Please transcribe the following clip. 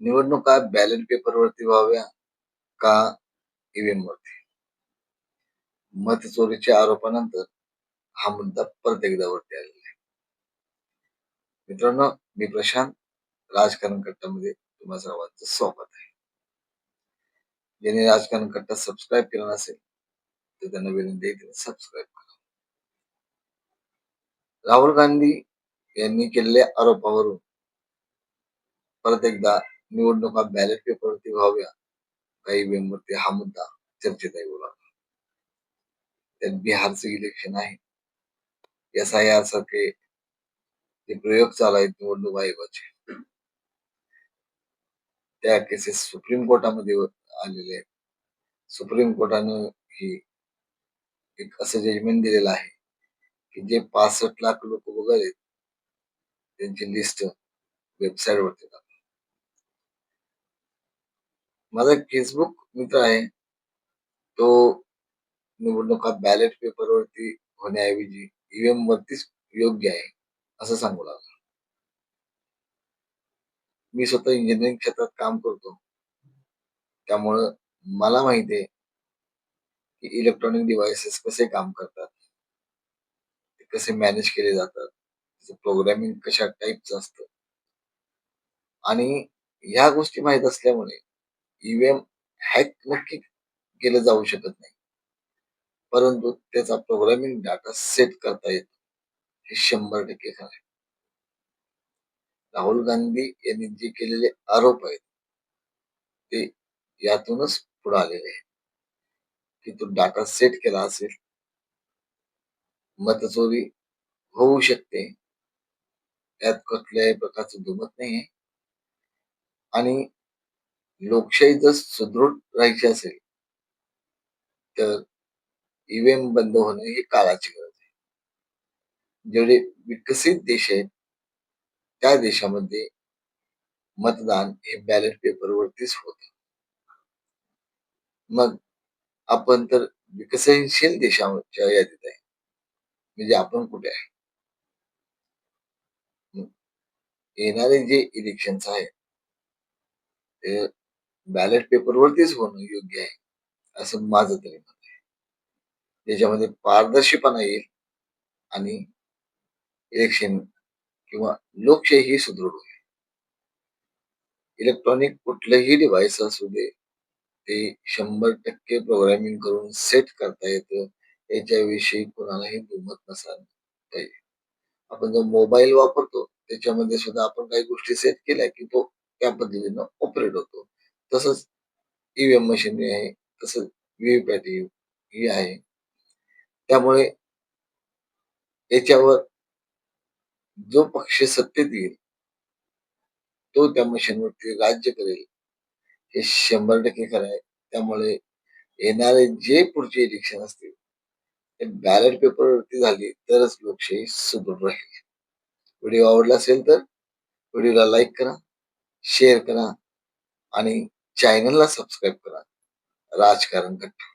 निवडणुका बॅलेट पेपरवरती व्हाव्या का ईव्हीएम वरती? मतचोरीच्या आरोपानंतर हा मुद्दा परत एकदा वरती आलेला आहे. मित्रांनो मी प्रशांत राजकारण कट्टामध्ये तुम्हा सर्वांचं स्वागत आहे. ज्यांनी राजकारण कट्टा सबस्क्राईब केला नसेल तर त्यांना विनंती आहे सबस्क्राईब करा. राहुल गांधी यांनी केलेल्या आरोपावरून परत एकदा निवडणुका बॅलेट पेपरवरती व्हाव्या. काही वरती हा मुद्दा चर्चेत आहे बोला त्यात बिहारचं इलेक्शन आहे. एस आय आर सारखे जे प्रयोग चालू आहेत निवडणूक आयोगाचे त्या केसेस सुप्रीम कोर्टामध्ये आलेले आहेत. सुप्रीम कोर्टानं ही एक असं जजमेंट दिलेलं आहे की जे पासष्ट लाख लोक वगैरे त्यांची लिस्ट वेबसाईट वरती माझा एक फेसबुक मित्र आहे. तो निवडणुका बॅलेट पेपरवरती होण्याऐवजी ईव्हीएम वरतीच योग्य आहे असं सांगू लागला. मी स्वतः इंजिनिअरिंग क्षेत्रात काम करतो. त्यामुळं मला माहिती आहे की इलेक्ट्रॉनिक डिव्हायसेस कसे काम करतात ते कसे मॅनेज केले जातात त्याचं प्रोग्रामिंग कशा टाईपचं असतं. आणि ह्या गोष्टी माहीत असल्यामुळे ईव्हीएम हॅक नक्की केलं जाऊ शकत नाही. परंतु त्याचा प्रोग्रामिंग डाटा सेट करता येतो. हे शंभर टक्के खरं आहे. राहुल गांधी यांनी जे केलेले आरोप आहेत ते यातूनच पुढे आलेले आहेत. की तो डाटा सेट केला असेल मतचोरी होऊ शकते. त्यात कुठल्याही प्रकारचं दुमत नाही आणि लोकशाही जर सुदृढ राहायची असेल तर ईव्हीएम बंद होणे ही काळाची गरज आहे. जेवढे विकसित देश आहेत त्या देशामध्ये मतदान हे बॅलेट पेपरवरतीच होत. मग आपण तर विकसनशील देशाच्या यादीत आहे. म्हणजे आपण कुठे आहे? येणारे जे इलेक्शन्स आहेत ते बॅलेट पेपरवरतीच होणं योग्य आहे असं माझं तरी मत आहे. त्याच्यामध्ये पारदर्शीपणा येईल आणि इलेक्शन किंवा लोकशाही ही सुदृढ होईल. इलेक्ट्रॉनिक कुठलंही डिव्हाइस असू दे ते शंभर टक्के प्रोग्रामिंग करून सेट करता येतं याच्याविषयी कोणालाही दुमत नसाल पाहिजे आपण जो मोबाईल वापरतो त्याच्यामध्ये सुद्धा आपण काही गोष्टी सेट केल्या की तो त्या पद्धतीनं ऑपरेट होतो. तसंच ईव्हीएम मशीन आहे तसंच व्हीव्हीपॅट ही आहे. त्यामुळे याच्यावर जो पक्ष सत्तेत येईल तो त्या मशीनवरती राज्य करेल. हे शंभर टक्के खरं आहे. त्यामुळे येणारे जे पुढचे इलेक्शन असतील ते बॅलेट पेपरवरती झाली तरच लोकशाही सुदृढ राहील. व्हिडिओ आवडला असेल तर व्हिडिओला लाईक करा शेअर करा आणि चॅनलला सबस्क्राईब करा. राजकारण कट्टा.